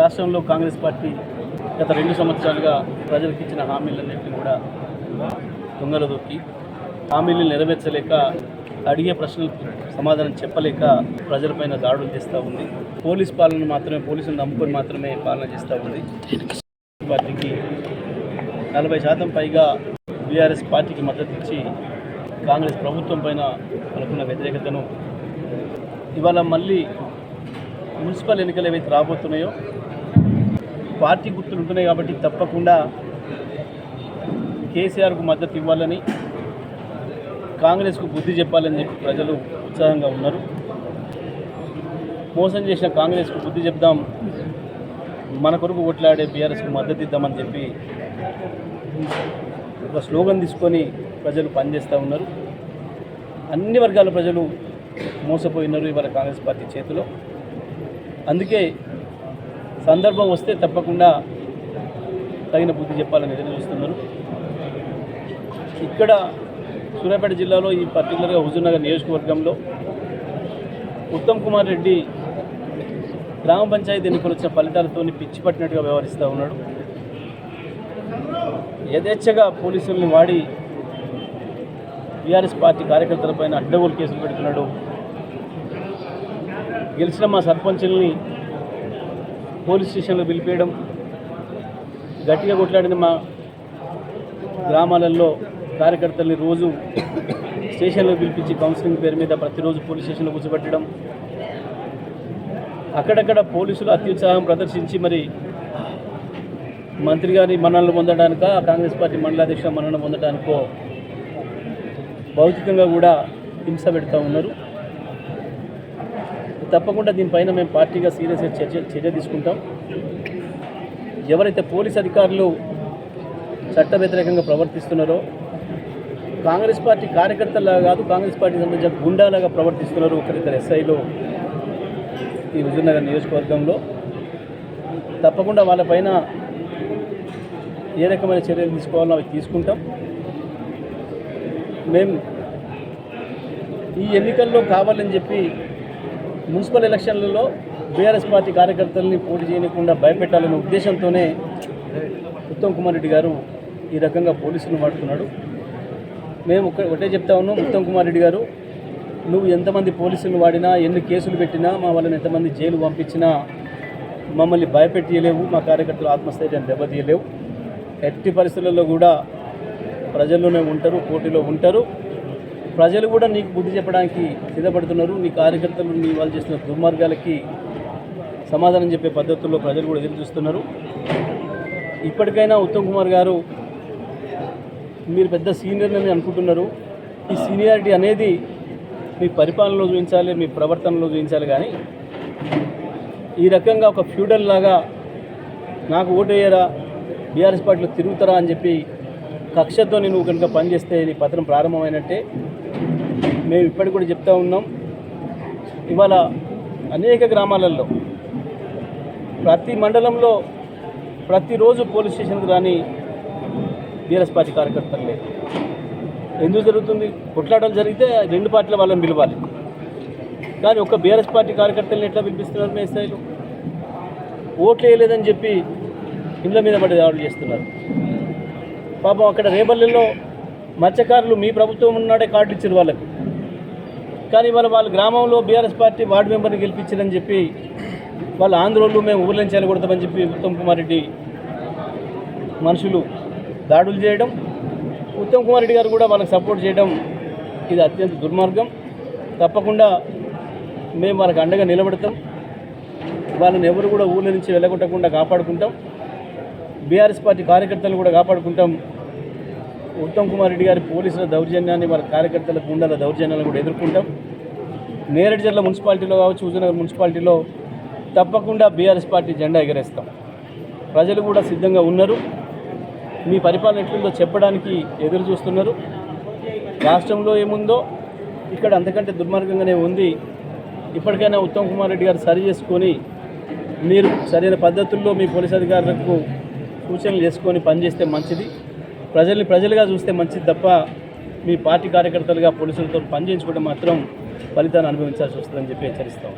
రాష్ట్రంలో కాంగ్రెస్ పార్టీ గత రెండు సంవత్సరాలుగా ప్రజలకు ఇచ్చిన హామీలన్నింటినీ కూడా దొంగలు దొక్కి హామీలు నెరవేర్చలేక అడిగే ప్రశ్నలకు సమాధానం చెప్పలేక ప్రజలపైన దాడులు చేస్తూ ఉంది. పోలీస్ పాలన మాత్రమే పోలీసులు నమ్ముకొని మాత్రమే పాలన చేస్తూ ఉంది. పార్టీకి నలభై శాతం పైగా బీఆర్ఎస్ పార్టీకి మద్దతు ఇచ్చి కాంగ్రెస్ ప్రభుత్వం పైన అనుకున్న వ్యతిరేకతను ఇవాళ మళ్ళీ మున్సిపల్ ఎన్నికలు ఏవైతే రాబోతున్నాయో పార్టీ గుర్తులు ఉంటున్నాయి కాబట్టి తప్పకుండా కేసీఆర్కు మద్దతు ఇవ్వాలని కాంగ్రెస్కు బుద్ధి చెప్పాలని చెప్పి ప్రజలు ఉత్సాహంగా ఉన్నారు. మోసం చేసిన కాంగ్రెస్కు బుద్ధి చెప్దాం మన కొరకు కొట్లాడే బీఆర్ఎస్కు మద్దతు ఇద్దామని చెప్పి ఒక స్లోగన్ తీసుకొని ప్రజలు పనిచేస్తూ ఉన్నారు. అన్ని వర్గాల ప్రజలు మోసపోయినారు ఇవాళ కాంగ్రెస్ పార్టీ చేతిలో. అందుకే సందర్భం వస్తే తప్పకుండా తగిన బుద్ధి చెప్పాలని ఎదురు చూస్తున్నారు. ఇక్కడ సూర్యాపేట జిల్లాలో ఈ పర్టికులర్గా హుజూర్నగర్ నియోజకవర్గంలో ఉత్తమ్ కుమార్ రెడ్డి గ్రామ పంచాయతీ ఎన్నికలు వచ్చిన ఫలితాలతో పిచ్చి పట్టినట్టుగా వ్యవహరిస్తూ ఉన్నాడు. యథేచ్ఛగా పోలీసుల్ని వాడి టీఆర్ఎస్ పార్టీ కార్యకర్తలపైన అడ్డగోలు కేసులు పెడుతున్నాడు. గెలిచిన మా సర్పంచుల్ని పోలీస్ స్టేషన్లో పిలిపేయడం గట్టిగా కొట్లాడిన మా గ్రామాలలో కార్యకర్తల్ని రోజు స్టేషన్లో పిలిపించి కౌన్సిలింగ్ పేరు మీద ప్రతిరోజు పోలీస్ స్టేషన్లో కూర్చోబెట్టడం. అక్కడక్కడ పోలీసులు అత్యుత్సాహం ప్రదర్శించి మరి మంత్రి గారి మన్ననలు పొందడానిక కాంగ్రెస్ పార్టీ మండలాధ్యక్ష మన్నన పొందడానికో భౌతికంగా కూడా హింస పెడతా ఉన్నారు. తప్పకుండా దీనిపైన మేము పార్టీగా సీరియస్గా చర్చ చర్య తీసుకుంటాం. ఎవరైతే పోలీస్ అధికారులు చట్ట వ్యతిరేకంగా ప్రవర్తిస్తున్నారో కాంగ్రెస్ పార్టీ కార్యకర్తలాగా కాదు కాంగ్రెస్ పార్టీ సంబంధించిన గుండాలాగా ప్రవర్తిస్తున్నారు ఒకరిద్దరు ఎస్ఐలు ఈ హుజూర్నగర్ నియోజకవర్గంలో. తప్పకుండా వాళ్ళపైన ఏ రకమైన చర్యలు తీసుకోవాలో అవి తీసుకుంటాం. మేము ఈ ఎన్నికల్లో కావాలని చెప్పి మున్సిపల్ ఎలక్షన్లలో బీఆర్ఎస్ పార్టీ కార్యకర్తల్ని పోటీ చేయకుండా భయపెట్టాలనే ఉద్దేశంతోనే ఉత్తమ్ కుమార్ రెడ్డి గారు ఈ రకంగా పోలీసులను వాడుతున్నాడు మేము ఒక ఒకటే చెప్తా ఉన్నాం ఉత్తమ్ కుమార్ రెడ్డి గారు నువ్వు ఎంతమంది పోలీసులను వాడినా ఎన్ని కేసులు పెట్టినా మా వాళ్ళని ఎంతమంది జైలు పంపించినా మమ్మల్ని భయపెట్టియలేవు మా కార్యకర్తలు ఆత్మస్థైర్యాన్ని దెబ్బతీయలేవు. ఎట్టి పరిస్థితులలో కూడా ప్రజల్లోనే ఉంటారు పోటీలో ఉంటారు. ప్రజలు కూడా నీకు బుద్ధి చెప్పడానికి సిద్ధపడుతున్నారు. నీ కార్యకర్తలు నీ వాళ్ళు చేస్తున్న దుర్మార్గాలకి సమాధానం చెప్పే పద్ధతుల్లో ప్రజలు కూడా ఎదురు చూస్తున్నారు. ఇప్పటికైనా ఉత్తమ్ కుమార్ గారు మీరు పెద్ద సీనియర్ అని అనుకుంటున్నారు. ఈ సీనియారిటీ అనేది మీ పరిపాలనలో చూపించాలి మీ ప్రవర్తనలో చూపించాలి కానీ ఈ రకంగా ఒక ఫ్యూడల్ లాగా నాకు ఓటేయరా బీఆర్ఎస్ పార్టీలో తిరుగుతారా అని చెప్పి కక్షతో నువ్వు కనుక పనిచేస్తే నీ పత్రం ప్రారంభమైనట్టే. మేము ఇప్పటికి కూడా చెప్తా ఉన్నాం. ఇవాళ అనేక గ్రామాలలో ప్రతి మండలంలో ప్రతిరోజు పోలీస్ స్టేషన్కి రాని బీఆర్ఎస్ పార్టీ కార్యకర్తలు లేదు ఎందుకు జరుగుతుంది? కొట్లాటలు జరిగితే రెండు పార్టీల వాళ్ళని పిలవాలి. కానీ ఒక్క బీఆర్ఎస్ పార్టీ కార్యకర్తలను ఎట్లా పిలిపిస్తున్నారు మీ స్థాయిలో? ఓట్లు వేయలేదని చెప్పి ఇళ్ళ మీద పడి దాడులు చేస్తున్నారు. పాపం అక్కడ రేపల్లెల్లో మత్స్యకారులు మీ ప్రభుత్వం ఉన్నాడే కార్డు ఇచ్చారు వాళ్ళకి. కానీ వాళ్ళ వాళ్ళ గ్రామంలో బీఆర్ఎస్ పార్టీ వార్డు మెంబర్ని గెలిపించారని చెప్పి వాళ్ళ ఆంధ్రోళ్ళు మేము ఊర్లని చేయకూడదని చెప్పి ఉత్తమ్ కుమార్ రెడ్డి మనుషులు దాడులు చేయడం ఉత్తమ్ కుమార్ రెడ్డి గారు కూడా వాళ్ళకి సపోర్ట్ చేయడం ఇది అత్యంత దుర్మార్గం. తప్పకుండా మేము వాళ్ళకి అండగా నిలబడతాం. వాళ్ళని ఎవరు కూడా ఊళ్ళ నుంచి వెళ్ళగొట్టకుండా కాపాడుకుంటాం. బీఆర్ఎస్ పార్టీ కార్యకర్తలు కూడా కాపాడుకుంటాం. ఉత్తమ్ కుమార్ రెడ్డి గారి పోలీసుల దౌర్జన్యాన్ని వాళ్ళ కార్యకర్తల గుండాల దౌర్జన్యాలను కూడా ఎదుర్కొంటాం. నేరేడు జిల్లా మున్సిపాలిటీలో కావచ్చు హుజూర్నగర్ మున్సిపాలిటీలో తప్పకుండా బీఆర్ఎస్ పార్టీ జెండా ఎగరేస్తాం. ప్రజలు కూడా సిద్ధంగా ఉన్నారు. మీ పరిపాలన ఎట్లుందో చెప్పడానికి ఎదురు చూస్తున్నారు. రాష్ట్రంలో ఏముందో ఇక్కడ అంతకంటే దుర్మార్గంగానే ఉంది. ఇప్పటికైనా ఉత్తమ్ కుమార్ రెడ్డి గారు సరి చేసుకొని మీరు సరైన పద్ధతుల్లో మీ పోలీస్ అధికారులకు సూచనలు చేసుకొని పనిచేస్తే మంచిది. ప్రజల్ని ప్రజలుగా చూస్తే మంచిది తప్ప మీ పార్టీ కార్యకర్తలుగా పోలీసులతో పనిచేయించుకుంటే మాత్రం ఫలితాన్ని అనుభవించాల్సి వస్తుందని చెప్పి హెచ్చరిస్తాం.